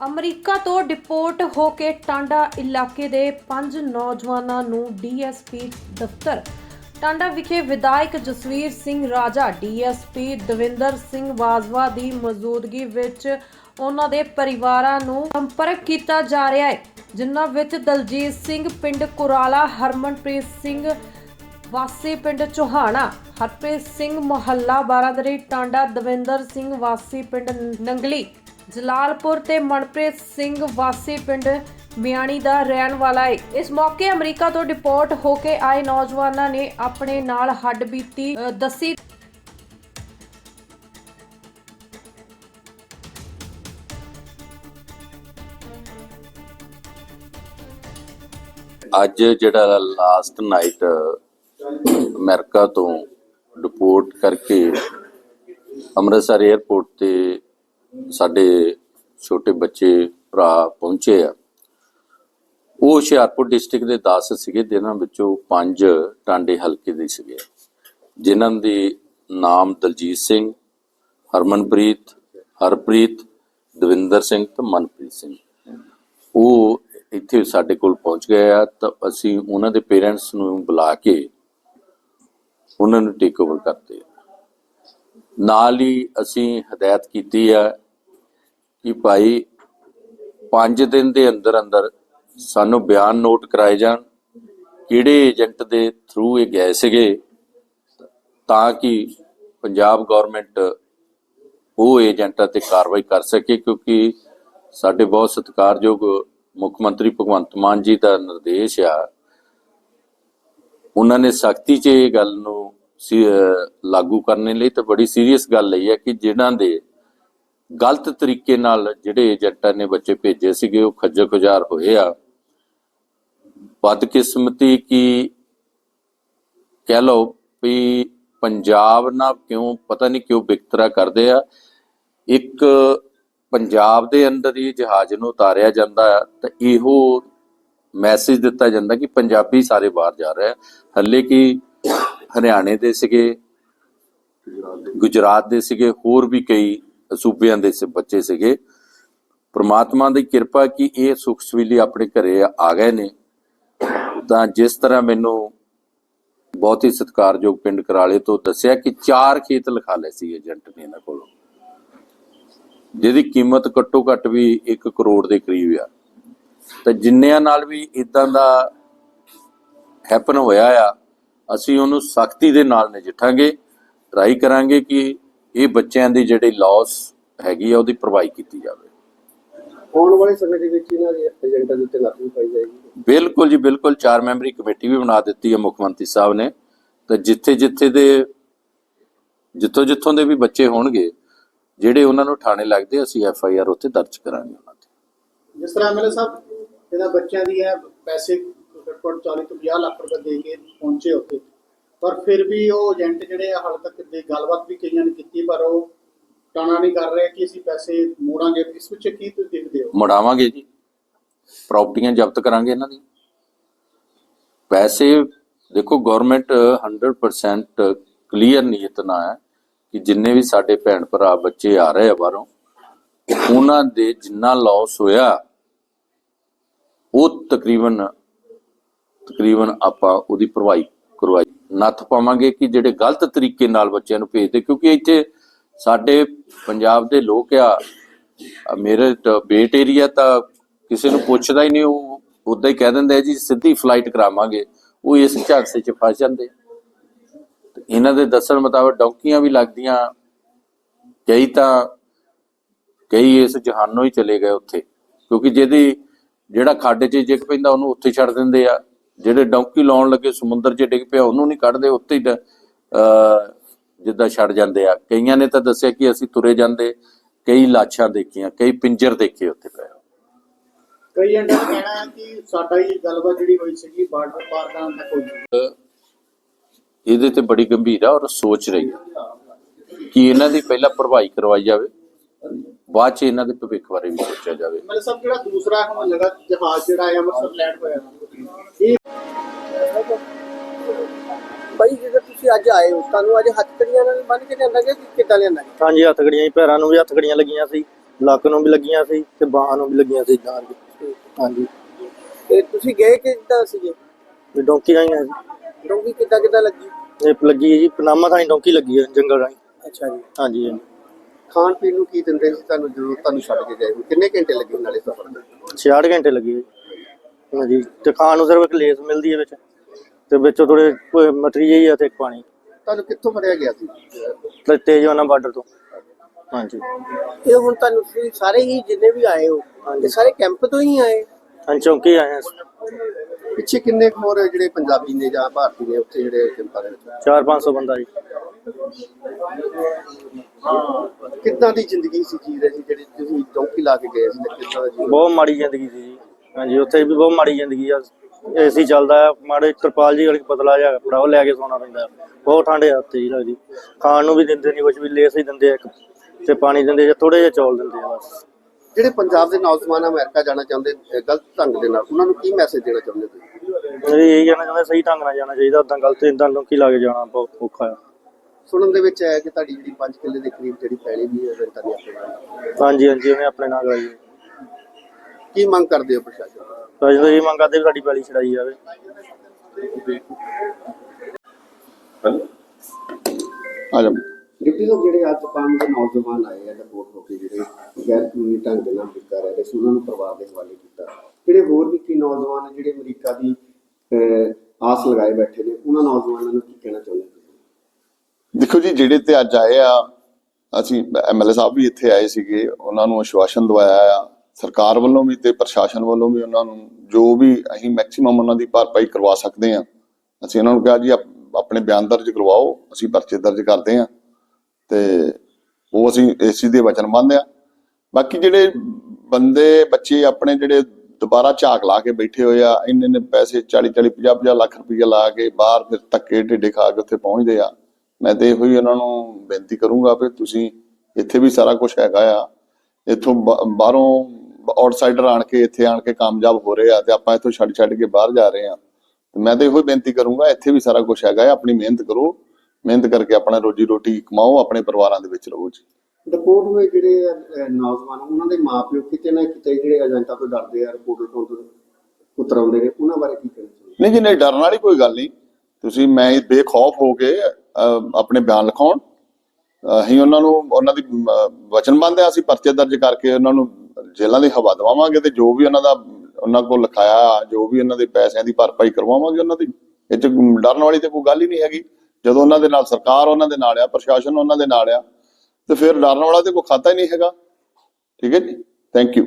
America ਤੋਂ deport ਹੋ ਕੇ ਟਾਂਡਾ ਇਲਾਕੇ ਦੇ ਪੰਜ ਨੌਜਵਾਨਾਂ ਨੂੰ ਡੀਐਸਪੀ ਦਫ਼ਤਰ। ਟਾਂਡਾ ਵਿਖੇ ਵਿਧਾਇਕ ਜਸਵੀਰ ਸਿੰਘ ਰਾਜਾ, ਡੀਐਸਪੀ ਦਵਿੰਦਰ ਸਿੰਘ ਬਾਜਵਾ ਦੀ ਮੌਜੂਦਗੀ ਵਿੱਚ ਉਹਨਾਂ ਦੇ ਪਰਿਵਾਰਾਂ ਨੂੰ ਸੰਪਰਕ ਕੀਤਾ ਜਾ ਰਿਹਾ ਹੈ, ਜਿਨ੍ਹਾਂ ਵਿੱਚ ਦਲਜੀਤ ਸਿੰਘ ਪਿੰਡ ਕੁਰਾਲਾ, ਹਰਮਨਪ੍ਰੀਤ ਸਿੰਘ ਵਾਸੀ ਪਿੰਡ ਚੋਹਾਣਾ, ਹਰਪ੍ਰੀਤ ਸਿੰਘ ਮੁਹੱਲਾ ਬਾਰਾਦਰੀ, ਟਾਂਡਾ ਦਵਿੰਦਰ ਸਿੰਘ ਵਾਸੀ ਪਿੰਡ ਨੰਗਲੀ ਜਲਾਲਪੁਰ ਤੇ ਮਨਪ੍ਰੀਤ ਸਿੰਘ ਵਾਸੀ ਪਿੰਡ ਮਿਆਣੀ ਦਾ ਰਹਿਣ ਵਾਲਾ ਹੈ ਇਸ ਮੌਕੇ ਅਮਰੀਕਾ ਤੋਂ ਡਿਪੋਰਟ ਹੋ ਕੇ ਆਏ ਨੌਜਵਾਨਾਂ ਨੇ ਆਪਣੇ ਨਾਲ ਹੱਡ ਦੱਸੀ। ਅੱਜ ਜਿਹੜਾ ਲਾਸਟ ਨਾਈਟ ਅਮਰੀਕਾ ਤੋਂ ਡਿਪੋਰਟ ਕਰਕੇ ਅੰਮ੍ਰਿਤਸਰ 에ਅਰਪੋਰਟ ਤੇ ਸਾਡੇ ਛੋਟੇ ਬੱਚੇ, ਭਰਾ ਪਹੁੰਚੇ ਆ। ਉਹ ਹੁਸ਼ਿਆਰਪੁਰ ਡਿਸਟ੍ਰਿਕਟ ਦੇ 10 ਸੀਗੇ, ਜਿਨ੍ਹਾਂ ਵਿੱਚੋਂ 5 ਟਾਂਡੇ ਹਲਕੇ ਦੇ ਸੀਗੇ। ਜਿਨ੍ਹਾਂ ਦੇ ਨਾਮ ਦਲਜੀਤ ਸਿੰਘ, ਹਰਮਨਪ੍ਰੀਤ, ਹਰਪ੍ਰੀਤ, ਦਵਿੰਦਰ ਸਿੰਘ ਤੇ ਮਨਪ੍ਰੀਤ ਸਿੰਘ। ਉਹ ਇੱਥੇ ਸਾਡੇ ਕੋਲ ਪਹੁੰਚ ਗਏ ਆ ਤਾਂ ਅਸੀਂ ਉਹਨਾਂ ਦੇ ਪੇਰੈਂਟਸ ਨੂੰ ਬੁਲਾ ਕੇ ਉਹਨਾਂ ਨੂੰ ਟੇਕ ਓਵਰ ਕਰਦੇ ਨਾਲ ਹੀ ਅਸੀਂ ਹਦਾਇਤ ਕੀਤੀ ਆ ਕਿ ਭਾਈ 5 ਦਿਨ ਦੇ ਅੰਦਰ ਅੰਦਰ ਸਾਨੂੰ ਬਿਆਨ ਨੋਟ ਕਰਾਏ ਜਾਣ, ਕਿਹੜੇ ਏਜੰਟ ਦੇ ਥਰੂ ਇਹ ਗਏ ਸੀਗੇ, ਤਾਂ ਕਿ ਪੰਜਾਬ ਗਵਰਨਮੈਂਟ ਉਹ ਏਜੰਟਾਂ ਤੇ ਕਾਰਵਾਈ ਕਰ ਸਕੇ, ਕਿਉਂਕਿ ਸਾਡੇ ਬਹੁਤ ਸਤਿਕਾਰਯੋਗ ਮੁੱਖ ਮੰਤਰੀ ਭਗਵੰਤ ਮਾਨ ਜੀ ਦਾ ਨਿਰਦੇਸ਼ ਆ। ਉਹਨਾਂ ਨੇ ਸਖਤੀ 'ਚ ਇਹ ਗੱਲ ਨੂੰ ਲਾਗੂ ਕਰਨ ਲਈ ਤਾਂ ਬੜੀ ਸੀਰੀਅਸ ਗੱਲ ਲਈ ਹੈ ਕਿ ਜਿਨ੍ਹਾਂ ਦੇ ਗਲਤ ਤਰੀਕੇ ਨਾਲ ਜਿਹੜੇ ਏਜੰਟਾਂ ਨੇ ਬੱਚੇ ਭੇਜੇ ਸੀਗੇ, ਉਹ ਖੱਜਲ ਖੁਜਾਰ ਹੋਏ ਆ। ਬਦਕਿਸਮਤੀ ਕੀ ਕਹਿ ਲਓ ਵੀ ਪੰਜਾਬ ਨਾਲ ਕਿਉਂ, ਪਤਾ ਨਹੀਂ ਕਿਉਂ ਬਿਕਤਰਾ ਕਰਦੇ ਆ। ਇੱਕ ਪੰਜਾਬ ਦੇ ਅੰਦਰ ਹੀ ਜਹਾਜ਼ ਨੂੰ ਉਤਾਰਿਆ ਜਾਂਦਾ ਹੈ ਤਾਂ ਇਹੋ ਮੈਸੇਜ ਦਿੱਤਾ ਜਾਂਦਾ ਕਿ ਪੰਜਾਬੀ ਸਾਰੇ ਬਾਹਰ ਜਾ ਰਹੇ ਆ। ਹੱਲੇ ਕਿ ਹਰਿਆਣੇ ਦੇ ਸੀਗੇ, ਗੁਜਰਾਤ ਦੇ ਸੀਗੇ, ਹੋਰ ਵੀ ਕਈ ਸੂਬਿਆਂ ਦੇ ਬੱਚੇ ਸੀਗੇ। ਪ੍ਰਮਾਤਮਾ ਦੀ ਕਿਰਪਾ ਕਿ ਇਹ ਸੁਖ ਸਵੀਲੀ ਆਪਣੇ ਘਰੇ ਆ ਗਏ ਨੇ। ਤਾਂ ਜਿਸ ਤਰ੍ਹਾਂ ਮੈਨੂੰ ਬਹੁਤ ਹੀ ਸਤਿਕਾਰਯੋਗ ਪਿੰਡ ਕਰਾਲੇ ਤੋਂ ਦੱਸਿਆ ਕਿ ਚਾਰ ਖੇਤ ਲਿਖਾ ਲਏ ਸੀ ਏਜੰਟ ਨੇ ਇਹਨਾਂ ਕੋਲੋਂ। ਜਿਹਦੀ ਕੀਮਤ ਘੱਟੋ ਘੱਟ ਵੀ 1 ਕਰੋੜ ਦੇ ਕਰੀਬ ਆ। ਤਾਂ ਜਿੰਨਿਆਂ ਨਾਲ ਵੀ ਇਦਾਂ ਦਾ ਹੈਪਨ ਹੋਇਆ ਆ, ਅਸੀਂ ਉਹਨੂੰ ਸਖਤੀ ਦੇ ਨਾਲ ਨਜਿੱਠਾਂਗੇ ਟਰਾਈ ਕਰਾਂਗੇ ਕਿ ਇਹ ਬੱਚਿਆਂ ਦੀ ਜਿਹੜੀ ਲਾਸ ਹੈਗੀ ਆ ਉਹਦੀ ਭਰਵਾਈ ਕੀਤੀ ਜਾਵੇ। ਆਉਣ ਵਾਲੇ ਸਮੇਂ ਦੇ ਵਿੱਚ ਇਹਨਾਂ ਦੇ ਏਜੰਟਾਂ ਦੇ ਉੱਤੇ ਵੀ ਪਾਈ ਜਾਏਗੀ। ਬਿਲਕੁਲ ਜੀ ਬਿਲਕੁਲ। ਚਾਰ ਮੈਂਬਰੀ ਕਮੇਟੀ ਵੀ ਬਣਾ ਦਿੱਤੀ ਹੈ ਮੁੱਖ ਮੰਤਰੀ ਸਾਹਿਬ ਨੇ। ਤਾਂ ਜਿੱਥੇ ਜਿੱਥੇ ਦੇ ਜਿੱਥੋਂ ਜਿੱਥੋਂ ਦੇ ਵੀ ਬੱਚੇ ਹੋਣਗੇ ਜਿਹੜੇ ਉਹਨਾਂ ਨੂੰ ਥਾਣੇ ਲੱਗਦੇ ਅਸੀਂ ਐਫ ਆਈ ਆਰ ਉੱਥੇ ਦਰਜ ਕਰਾਂਗੇ ਉਹਨਾਂ ਤੇ। ਜਿਸ ਤਰ੍ਹਾਂ ਐਮਐਲਏ ਸਾਹਿਬ ਇਹਨਾਂ ਬੱਚਿਆਂ ਦੀ ਹੈ ਪੈਸੇ ਘੱਟੋ-ਘੱਟ 40 ਤੋਂ 50 ਲੱਖ ਰੁਪਏ ਦੇ ਕੇ ਪਹੁੰਚੇ ਉੱਥੇ। ਪਰ ਫਿਰ ਵੀ ਉਹ ਏਜੰਟ ਜਿਹੜੇ ਹਾਲ ਤੱਕ ਦੀ ਗੱਲਬਾਤ ਵੀ ਕਈਆਂ ਨੇ ਕੀਤੀ, ਪਰ ਉਹ ਟਾਣਾ ਨਹੀਂ ਕਰ ਰਹੇ ਕਿ ਅਸੀਂ ਪੈਸੇ ਮੋੜਾਂਗੇ। ਇਸ ਵਿੱਚ ਕੀ ਤੁਸੀਂ ਦੇਖਦੇ ਹੋ? ਮੁੜਾਵਾਂਗੇ ਜੀ। ਪ੍ਰਾਪਰਟੀਆਂ ਜ਼ਬਤ ਕਰਾਂਗੇ ਇਹਨਾਂ ਦੀ। ਪੈਸੇ, ਦੇਖੋ ਗਵਰਨਮੈਂਟ 100% ਕਲੀਅਰ ਨੀਅਤ ਨਾਲ ਹੈ ਕਿ ਜਿੰਨੇ ਵੀ ਸਾਡੇ ਭੈਣ ਭਰਾ ਬੱਚੇ ਆ ਰਹੇ ਆ ਬਾਹਰੋਂ, ਉਹਨਾਂ ਦੇ ਜਿੰਨਾ ਲਾਸ ਹੋਇਆ, ਉਹ ਤਕਰੀਬਨ ਤਕਰੀਬਨ ਆਪਾਂ ਉਹਦੀ ਭਰਵਾਈ ਕਰਵਾਈ। ਨੱਥ ਪਾਵਾਂਗੇ ਕਿ ਜਿਹੜੇ ਗਲਤ ਤਰੀਕੇ ਨਾਲ ਬੱਚਿਆਂ ਨੂੰ ਭੇਜਦੇ, ਕਿਉਂਕਿ ਇੱਥੇ ਸਾਡੇ ਪੰਜਾਬ ਦੇ ਲੋਕ ਆ ਮੇਰੇ ਬੇਟ ਏਰੀਆ ਤਾਂ ਕਿਸੇ ਨੂੰ ਪੁੱਛਦਾ ਹੀ ਨਹੀਂ, ਉਹ ਉਦਾਂ ਹੀ ਕਹਿ ਦਿੰਦੇ ਆ ਜੀ, ਸਿੱਧੀ ਫਲਾਈਟ ਕਰਾਵਾਂਗੇ। ਉਹ ਇਸ ਝਾਂਸੇ 'ਚ ਫਸ ਜਾਂਦੇ। ਤੇ ਇਹਨਾਂ ਦੇ ਦੱਸਣ ਮੁਤਾਬਕ ਡੌਂਕੀਆਂ ਵੀ ਲੱਗਦੀਆਂ। ਕਈ ਤਾਂ, ਕਈ ਇਸ ਜਹਾਨੋਂ ਹੀ ਚਲੇ ਗਏ ਉੱਥੇ, ਕਿਉਂਕਿ ਜਿਹਦੀ, ਜਿਹੜਾ ਖੱਡ 'ਚ ਜਿੱਕ ਪੈਂਦਾ, ਉਹਨੂੰ ਉੱਥੇ ਛੱਡ ਦਿੰਦੇ ਆ। ਜਿਹੜੇ ਡੌਂਕੀ ਲਾਉਣ ਲੱਗੇ ਸਮੁੰਦਰ 'ਚ ਡਿੱਗ ਪਿਆ ਉਹਨੂੰ ਨਹੀਂ ਕੱਢਦੇ ਉੱਥੇ ਹੀ ਜਿੱਦਾਂ ਛੱਡ ਜਾਂਦੇ ਆ। ਕਈਆਂ ਨੇ ਤਾਂ ਦੱਸਿਆ ਕਿ ਅਸੀਂ ਤੁਰੇ ਜਾਂਦੇ ਕਈ ਲਾਸ਼ਾਂ ਦੇਖੀਆਂ ਕਈ ਪਿੰਜਰ ਦੇਖੇ ਉੱਥੇ ਪਏ। ਕਈ ਏਜੰਟਾਂ ਦਾ ਕਹਿਣਾ ਹੈ ਕਿ ਸਾਡਾ ਹੀ ਗੱਲਬਾਤ ਜਿਹੜੀ ਹੋਈ ਸੀਗੀ ਬਾਰਡਰ ਪਾਰ ਕਰਨ ਤੱਕ ਹੋਈ ਇਹਦੇ ਤੇ ਬੜੀ ਗੰਭੀਰ ਆ ਔਰ ਸੋਚ ਰਹੀ ਹੈ ਕਿ ਇਹਨਾਂ ਦੀ ਪਹਿਲਾਂ ਭਰਵਾਈ ਕਰਵਾਈ ਜਾਵੇ ਬਾਅਦ ਚ ਇਹਨਾਂ ਦੇ ਭਵਿੱਖ ਬਾਰੇ ਵੀ ਸੋਚਿਆ ਜਾਵੇ। ਐਮਐਲਏ ਸਾਹਿਬ ਜਿਹੜਾ ਦੂਸਰਾ ਹੁਣ ਲਗਾ ਜਹਾਜ਼ ਜਿਹੜਾ ਹੈ ਅੰਮ੍ਰਿਤਸਰ ਲੈਂਡ ਹੋਇਆ। ਇਹ ਭਾਈ ਜਦੋਂ ਤੁਸੀਂ ਅੱਜ ਆਏ ਹੋ ਤੁਹਾਨੂੰ ਅੱਜ ਹੱਥਕੜੀਆਂ ਨਾਲ ਬੰਨ ਕੇ ਲਿਆਂਦਾ ਗਿਆ ਕਿ ਕਿੱਦਾਂ ਲਿਆਂਦਾ ਗਿਆ? ਹਾਂਜੀ ਹੱਥਕੜੀਆਂ ਹੀ ਪੈਰਾਂ ਨੂੰ ਵੀ ਹੱਥਕੜੀਆਂ ਲੱਗੀਆਂ ਸੀ ਲੱਕ ਨੂੰ ਵੀ ਲੱਗੀਆਂ ਸੀ ਤੇ ਬਾਹਾਂ ਨੂੰ ਵੀ ਲੱਗੀਆਂ ਸੀ ਨਾਲ ਹਾਂਜੀ। ਤੇ ਤੁਸੀਂ ਗਏ ਕਿੱਦਾਂ ਸੀਗੇ? ਤੇ ਡੌਂਕੀ ਆਏ ਸੀ। ਡੋਂਗੀ ਕਿੱਦਾਂ ਕਿੱਦਾਂ ਲੱਗੀ? ਇਹ ਲੱਗੀ ਜੀ ਪਨਾਮਾ ਥਾਣੀ ਡੌਂਕੀ ਲੱਗੀ ਹੈ ਜੰਗਲ ਰਾਹੀਂ। ਅੱਛਾ ਜੀ। ਹਾਂਜੀ ਹਾਂਜੀ। ਖਾਣ ਪੀਣ ਨੂੰ ਕੀ ਦਿੰਦੇ ਸੀ? ਤੁਹਾਨੂੰ ਜਦੋਂ ਤੁਹਾਨੂੰ ਛੱਡ ਕੇ ਗਏ ਹੋ? ਕਿੰਨੇ ਘੰਟੇ ਲੱਗੇ ਨਾਲੇ ਸਫ਼ਰ ਦੇ 66 ਘੰਟੇ ਲੱਗੇ। ਜੀ ਹਾਂਜੀ ਤੇ ਖਾਣ ਨੂੰ ਸਿਰਫ ਇੱਕ ਲੇਸ ਮਿਲਦੀ ਹੈ ਵਿੱਚ। ਤੇ ਵਿੱਚੋਂ ਥੋੜੇ ਮਟਰੀ ਜਿਹੀ ਆ ਤੇ ਇੱਕ ਪਾਣੀ। ਤੁਹਾਨੂੰ ਕਿੱਥੋਂ ਫੜਿਆ ਗਿਆ ਸੀ? ਤੇ ਤੇਜਵਾਨਾ ਬਾਰਡਰ ਤੋਂ। ਹਾਂਜੀ। ਇਹ ਹੁਣ ਤੁਹਾਨੂੰ ਤੁਸੀਂ ਸਾਰੇ ਹੀ ਜਿੰਨੇ ਵੀ ਆਏ ਹੋ ਇਹ ਸਾਰੇ ਕੈਂਪ ਤੋਂ ਹੀ ਆਏ? ਹਾਂਜੀ ਚੌਂਕੀ ਆਏ ਹਾਂ ਪਿੱਛੇ ਕਿੰਨੇ ਕੁ ਹੋਰ ਜਿਹੜੇ ਪੰਜਾਬੀ ਨੇ ਜਾਂ ਭਾਰਤੀ ਨੇ ਉੱਥੇ ਜਿਹੜੇ ਕੈਂਪਾਂ ਦੇ ਵਿੱਚ 4-500 ਬੰਦਾ ਜੀ। ਕਿੱਦਾਂ ਦੀ ਜ਼ਿੰਦਗੀ ਸੀ ਜੀ ਰਹੀ ਜਿਹੜੀ ਤੁਸੀਂ ਚੌਂਕੀ ਲਾ ਕੇ ਗਏ ਸੀ ਤੇ ਕਿੱਦਾਂ ਦਾ ਜੀਵਨ ਬਹੁਤ ਮਾੜੀ ਜ਼ਿੰਦਗੀ ਸੀ ਜੀ। ਹਾਂਜੀ ਉੱਥੇ ਵੀ ਬਹੁਤ ਮਾੜੀ ਜ਼ਿੰਦਗੀ ਆ। ਏਸੀ ਚੱਲਦਾ ਆ ਮਾੜੇ ਤਰਪਾਲ ਜੀ ਵਾਲੀ ਪਤਲਾ ਜਿਹਾ ਕੱਪੜਾ ਉਹ ਲੈ ਕੇ ਸੌਣਾ ਪੈਂਦਾ ਬਹੁਤ ਠੰਡ ਆ ਉੱਥੇ ਜੀ ਲੱਗਦੀ। ਖਾਣ ਨੂੰ ਵੀ ਦਿੰਦੇ ਨਹੀਂ ਕੁਝ ਵੀ ਲੇਸ ਹੀ ਦਿੰਦੇ ਆ ਇੱਕ। ਤੇ ਪਾਣੀ ਦਿੰਦੇ ਜਾਂ ਥੋੜੇ ਜਿਹਾ ਚੌਲ ਦਿੰਦੇ ਆ ਬਸ। ਜਿਹੜੇ ਪੰਜਾਬ ਦੇ ਨੌਜਵਾਨ ਅਮਰੀਕਾ ਜਾਣਾ ਚਾਹੁੰਦੇ ਅਹ ਗਲਤ ਢੰਗ ਦੇ ਨਾਲ ਉਹਨਾਂ ਨੂੰ ਕੀ ਮੈਸੇਜ ਦੇਣਾ ਚਾਹੁੰਦੇ ਤੁਸੀਂ? ਮੇਰੀ ਇਹ ਕਹਿਣਾ ਚਾਹੁੰਦਾ ਸਹੀ ਢੰਗ ਨਾਲ ਜਾਣਾ ਚਾਹੀਦਾ ਉਦਾਂ ਗਲਤ ਇਦਾਂ ਲੋਕੀ ਲਾ ਕੇ ਜਾਣਾ ਬਹੁਤ ਔਖਾ ਆ। ਸੁਣਨ ਦੇ ਵਿੱਚ ਆਇਆ ਕਿ ਤੁਹਾਡੀ ਜਿਹੜੀ 5 ਕਿੱਲੇ ਦੇ ਕਰੀਬ ਜਿਹੜੀ ਪੈਲੀ ਵੀ ਹੈ ਰੈਂਟਾ ਨੇ ਆਪਣੇ ਹਾਂਜੀ ਹਾਂਜੀ ਉਹਨੇ ਆਪਣੇ ਨਾਲ ਕਰਾਈ ਕੀ ਮੰਗ ਕਰਦੇ ਹੋ ਪ੍ਰਸ਼ਾਸਨ ਤੋਂ? ਤਾਂ ਜਦੋਂ ਇਹ ਮੰਗ ਕਰਦੇ ਵੀ ਸਾਡੀ ਪੈਲੀ ਛੜਾਈ ਜਾਵੇ। ਆ ਜਾ ਡਿਪਟੀ ਸਾਹਿਬ ਜਿਹੜੇ ਅੱਜ ਪੰਜ ਨੌਜਵਾਨ ਆਏ ਆ ਰਿਪੋਰਟ ਹੋ ਕੇ ਜਿਹੜੇ ਗੈਰ ਕਾਨੂੰਨੀ ਢੰਗ ਦੇ ਨਾਲ ਟਿੱਕਾ ਰਹੇ ਸੀ ਉਹਨਾਂ ਨੂੰ ਪਰਿਵਾਰ ਦੇ ਹਵਾਲੇ ਕੀਤਾ। ਜਿਹੜੇ ਹੋਰ ਵੀ ਕੀ ਨੌਜਵਾਨ ਆ ਜਿਹੜੇ ਅਮਰੀਕਾ ਦੀ ਅਹ, ਆਸ ਲਗਾਏ ਬੈਠੇ ਨੇ ਉਹਨਾਂ ਨੌਜਵਾਨਾਂ ਨੂੰ ਕੀ ਕਹਿਣਾ ਚਾਹੁੰਦੇ ਹੋ ਦੇਖੋ ਜੀ ਜਿਹੜੇ ਤੇ ਅੱਜ ਆਏ ਆ ਅਸੀਂ ਐਮਐਲਏ ਸਾਹਿਬ ਵੀ ਇੱਥੇ ਆਏ ਸੀਗੇ ਉਹਨਾਂ ਨੂੰ ਆਸ਼ਵਾਸਨ ਦਵਾਇਆ ਆ। ਸਰਕਾਰ ਵੱਲੋਂ ਵੀ ਤੇ ਪ੍ਰਸ਼ਾਸਨ ਵੱਲੋਂ ਵੀ ਉਹਨਾਂ ਨੂੰ ਜੋ ਵੀ ਅਸੀਂ ਮੈਕਸਿਮਮ ਉਹਨਾਂ ਦੀ ਭਰਪਾਈ ਕਰਵਾ ਸਕਦੇ ਆ ਅਸੀਂ ਉਹਨਾਂ ਨੂੰ ਕਿਹਾ ਜੀ ਆਪਣੇ ਬਿਆਨ ਦਰਜ ਕਰਵਾਓ, ਅਸੀਂ ਪਰਚੇ ਦਰਜ ਕਰਦੇ ਆ ਤੇ ਉਹ ਅਸੀਂ ਇਸ ਚੀਜ਼ ਦੇ ਵਚਨਬੰਦ ਆ ਬਾਕੀ ਜਿਹੜੇ ਬੰਦੇ, ਬੱਚੇ ਆਪਣੇ ਜਿਹੜੇ ਦੁਬਾਰਾ ਝਾਕ ਲਾ ਕੇ ਬੈਠੇ ਹੋਏ ਆ, ਇੰਨੇ ਇੰਨੇ ਪੈਸੇ 40 40 50 50 ਲੱਖ ਰੁਪਈਆ ਲਾ ਕੇ ਬਾਹਰ ਫਿਰ ਧੱਕੇ ਢਿੱਡੇ ਖਾ ਕੇ ਉੱਥੇ ਪਹੁੰਚਦੇ ਆ। ਮੈਂ ਤੇ ਇਹੋ ਹੀ ਉਹਨਾਂ ਨੂੰ ਬੇਨਤੀ ਕਰੂੰਗਾ ਵੀ ਤੁਸੀਂ ਇੱਥੇ ਵੀ ਸਾਰਾ ਕੁਝ ਹੈਗਾ ਆ। ਇੱਥੋਂ ਬਾ- ਬਾਹਰੋਂ ਆਊਟਸਾਈਡਰ ਆਣ ਕੇ ਇੱਥੇ ਆਣ ਕੇ ਕਾਮਯਾਬ ਹੋ ਰਹੇ ਆ ਤੇ ਆਪਾਂ ਇੱਥੋਂ ਛੱਡ ਛੱਡ ਕੇ ਬਾਹਰ ਜਾ ਰਹੇ ਆ। ਤੇ ਮੈਂ ਤੇ ਇਹੋ ਹੀ ਬੇਨਤੀ ਕਰੂੰਗਾ ਇੱਥੇ ਵੀ ਸਾਰਾ ਕੁਝ ਹੈਗਾ ਆਪਣੀ ਮਿਹਨਤ ਕਰੋ। ਮਿਹਨਤ ਕਰਕੇ ਆਪਣਾ ਰੋਜੀ ਰੋਟੀ ਕਮਾਓ ਆਪਣੇ ਪਰਿਵਾਰਾਂ ਦੇ ਵਿੱਚ ਰਹੋ ਜੀ। ਰਿਪੋਰਟ ਹੋਏ ਜਿਹੜੇ ਨੌਜਵਾਨ ਉਹਨਾਂ ਦੇ ਮਾਪਿਓ ਕਿਤੇ ਨਾ ਕਿਤੇ ਜਿਹੜੇ ਏਜੰਟਾਂ ਤੋਂ ਡਰਦੇ ਆ ਰਿਪੋਰਟ ਤੋਂ ਉਤਰਾਉਂਦੇ ਨੇ ਉਹਨਾਂ ਬਾਰੇ ਕੀ ਕਹਿਣਾ ਨਹੀਂ ਜੀ ਨਹੀਂ ਡਰਨ ਵਾਲੀ ਕੋਈ ਗੱਲ ਨਹੀਂ। ਤੁਸੀਂ ਮੈਂ ਇਹ ਬੇਖੌਫ ਹੋ ਕੇ ਆਪਣੇ ਬਿਆਨ ਲਿਖਾਉਣ ਅਸੀਂ ਉਹਨਾਂ ਨੂੰ ਉਹਨਾਂ ਦੀ ਵਚਨਬੰਦ ਆ ਅਸੀਂ ਪਰਚੇ ਦਰਜ ਕਰਕੇ ਉਹਨਾਂ ਨੂੰ ਜੇਲ੍ਹਾਂ ਦੀ ਹਵਾ ਦਵਾਵਾਂਗੇ ਤੇ ਜੋ ਵੀ ਉਹਨਾਂ ਦਾ, ਉਹਨਾਂ ਕੋਲ ਲਿਖਾਇਆ, ਜੋ ਵੀ ਉਹਨਾਂ ਦੇ ਪੈਸਿਆਂ ਦੀ ਭਰਪਾਈ ਕਰਵਾਵਾਂਗੇ ਉਹਨਾਂ ਦੀ। ਇਹ ਚ ਡਰਨ ਵਾਲੀ ਤੇ ਕੋਈ ਗੱਲ ਹੀ ਨਹੀਂ ਹੈਗੀ। ਜਦੋਂ ਉਹਨਾਂ ਦੇ ਨਾਲ ਸਰਕਾਰ ਉਹਨਾਂ ਦੇ ਨਾਲ ਆ, ਪ੍ਰਸ਼ਾਸਨ ਉਹਨਾਂ ਦੇ ਨਾਲ ਆ, ਤੇ ਫਿਰ ਡਰਨ ਵਾਲਾ ਤੇ ਕੋਈ ਖਾਤਾ ਹੀ ਨਹੀਂ ਹੈਗਾ। ਠੀਕ ਹੈ ਜੀ? Thank you